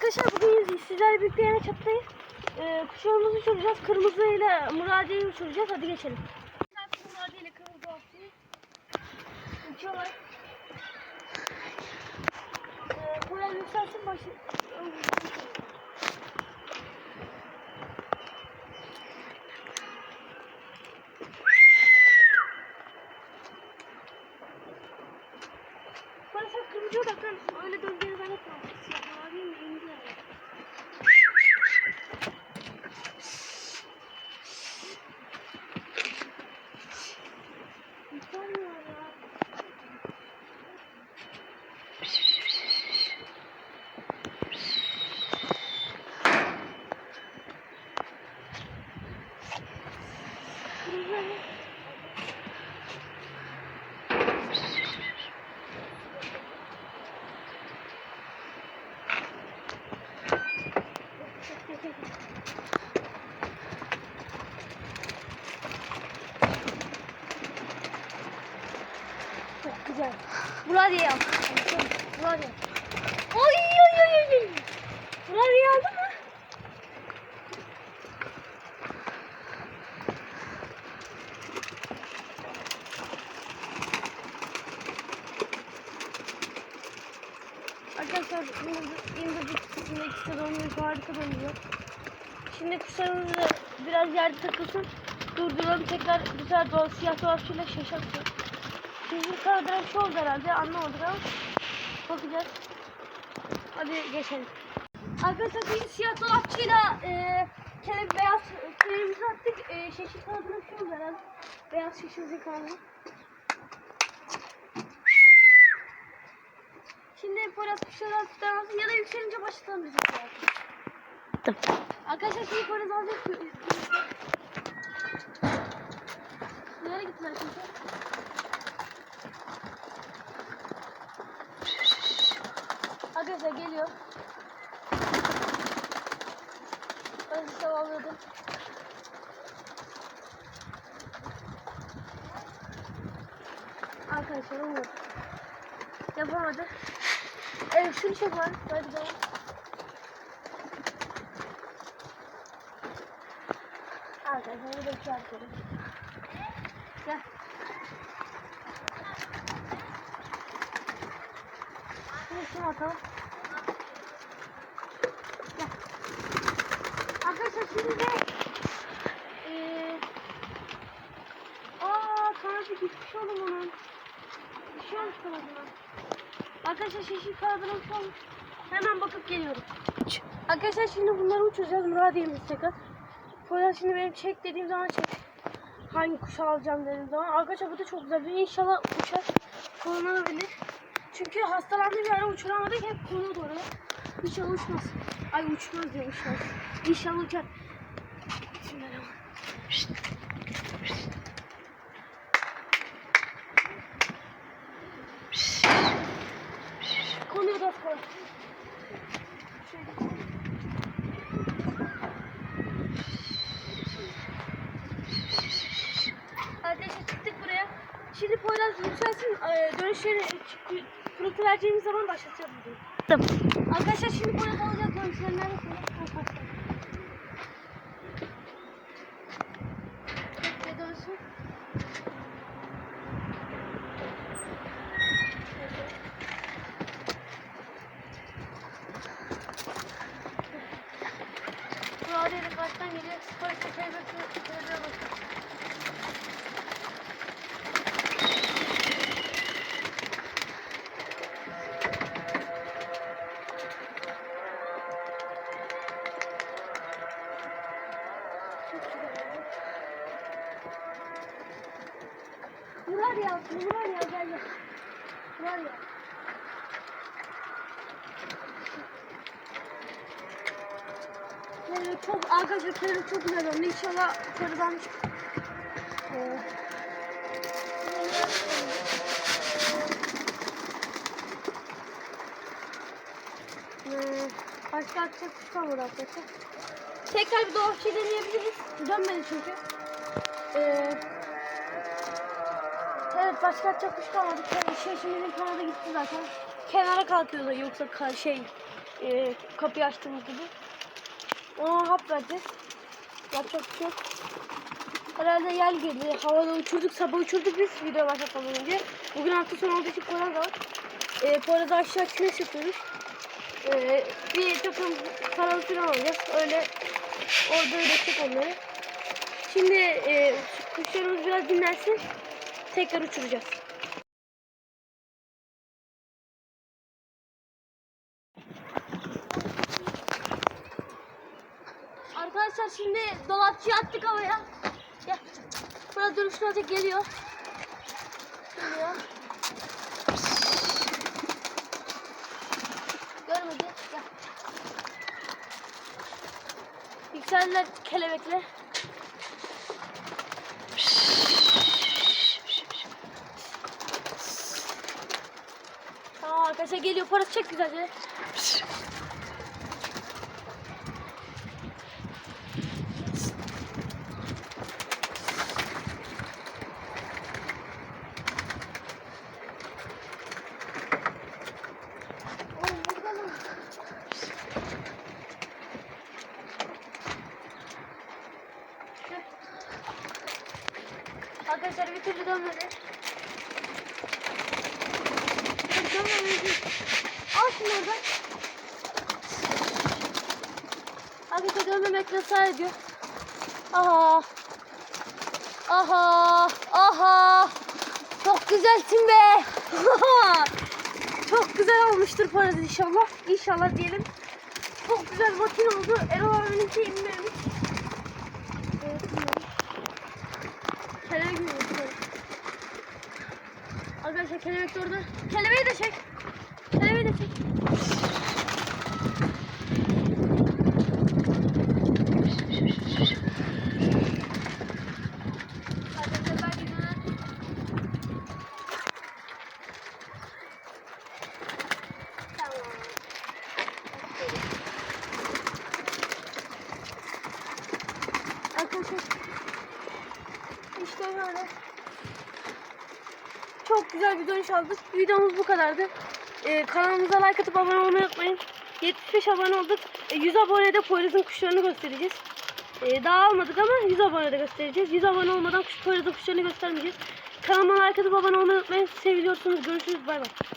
Arkadaşlar bugün sizlerle birlikte yine çattayız. Ee, kuşağımızı uçuracağız. Kırmızı ile Muradiye'yi uçuracağız. Hadi geçelim. Muradiye ile kırmızı atlayı uçuyorlar. Ee, Koray yükselsin başı. Bana sen kırmızı odaklan. Öyle döndüğünü ben hep Siyah mavi mi? Rengi yani. Utanmıyor ya. Kırmızı. Çok güzel. Buraya yap. Arkadaşlar indirdik kısmında ikisi de oynuyor. Harika dönüyor. Şimdi kuşlarımız da biraz yerde takılsın. Durduralım tekrar sefer doğal siyah dolapçıyla şaşarsın. Sizin karadan şu oldu herhalde anlamadık ama bakacağız. Hadi geçelim. Arkadaşlar şimdi siyah dolapçıyla e, kele beyaz kelepimizi attık. E, şeşil kanadına şu oldu herhalde. Beyaz şeşilci kanadı. Şimdi Kuşları tutamazsın ya da yükselince başlatalım biz. Arkadaşlar şimdi Poyraz alacak. Nereye gittiler şimdi? Arkadaşlar geliyor. Ben salladım. Arkadaşlar olmadı. Yapamadı. Evet şunu çek var. Hadi gidelim. Arkadaşlar bir de şu arkadaşlar. Gel. Şimdi şunu atalım. Gel. Arkadaşlar şimdi de eee Aa kanadı gitmiş oğlum onun. Bir şey olmuş kanadına. Arkadaşlar şişi şey olmuş. Hemen bakıp geliyorum. Arkadaşlar şimdi bunları uçuracağız. Muradiyemiz tekrar. Poyraz şimdi benim çek dediğim zaman çek. Hangi kuşu alacağım dediğim zaman. Arkadaşlar bu da çok güzel. İnşallah uçar. Kullanılabilir. Çünkü hastalandığım bir ara uçuramadık. Hep konuyordu oraya. İnşallah uçmaz. Ay uçmaz diyor uçmaz. İnşallah uçar. Bismillahirrahmanirrahim. Konuyor da koy. Şöyle. Arkadaşlar çıktık buraya. Şimdi Poyraz yükselsin. E, dönüşleri kurultu vereceğimiz zaman başlatacağız videoyu. Tamam. Arkadaşlar şimdi Poyraz alacak dönüşleri nerede söyle. Bekle dönsün. Murar ya, Murar ya gel gel. Murar ya. Ee, çok arkadaşlar karı çok güzel oldu. İnşallah karıdan ee, başka atacak kuş kalmadı arkadaşlar. Tekrar bir doğru şey deneyebiliriz. Dönmedi çünkü. Ee, evet başka atacak kuş kalmadı. Şey şimdinin kanadı gitti zaten. Kenara kalkıyordu yoksa ka- şey Ee, kapıyı açtığımız gibi. Ona hap vereceğiz. Yapacak bir şey yok. Herhalde yel geldi. Havada uçurduk. Sabah uçurduk biz video başlatmadan önce. Bugün hafta sonu olduğu için Poyraz da var. Ee, Poyraz'ı aşağı kümes yapıyoruz. Ee, bir takım paralı falan alacağız. Öyle orada öğretecek onları. Şimdi e, kuşlarımız biraz dinlensin. Tekrar uçuracağız. Arkadaşlar şimdi dolapçıyı attık havaya. Gel. Burada duruşuna geliyor. Geliyor. Görmedi. Gel. Yükseldiler kelebekle. Tamam arkadaşlar geliyor. Parası çek güzelce. Oğlum burada mı? Arkadaşlar bir türlü dönmedi. Dönmedi. Al şunu oradan. Arkadaşlar dönmemekle ısrar ediyor. Aha. Aha. Aha. Çok güzelsin be. Çok güzel olmuştur parası inşallah. İnşallah diyelim. Çok güzel makine oldu. Erol abininki inmemiş. Evet, inmemiş. Kelebek mi? Arkadaşlar kelebek de orada. Kelebeği de çek. Kelebeği de çek. Arkadaşlar ben gidiyorum. Tamam. Arkadaşlar işte böyle çok güzel bir dönüş aldık. Videomuz bu kadardı. Ee, kanalımıza like atıp abone olmayı unutmayın. 75 abone olduk. Ee, 100 abonede Poyraz'ın kuşlarını göstereceğiz. Ee, daha almadık ama 100 abonede göstereceğiz. 100 abone olmadan kuş Poyraz'ın kuşlarını göstermeyeceğiz. Kanalıma like atıp abone olmayı unutmayın. Seviliyorsunuz. Görüşürüz. Bay bay.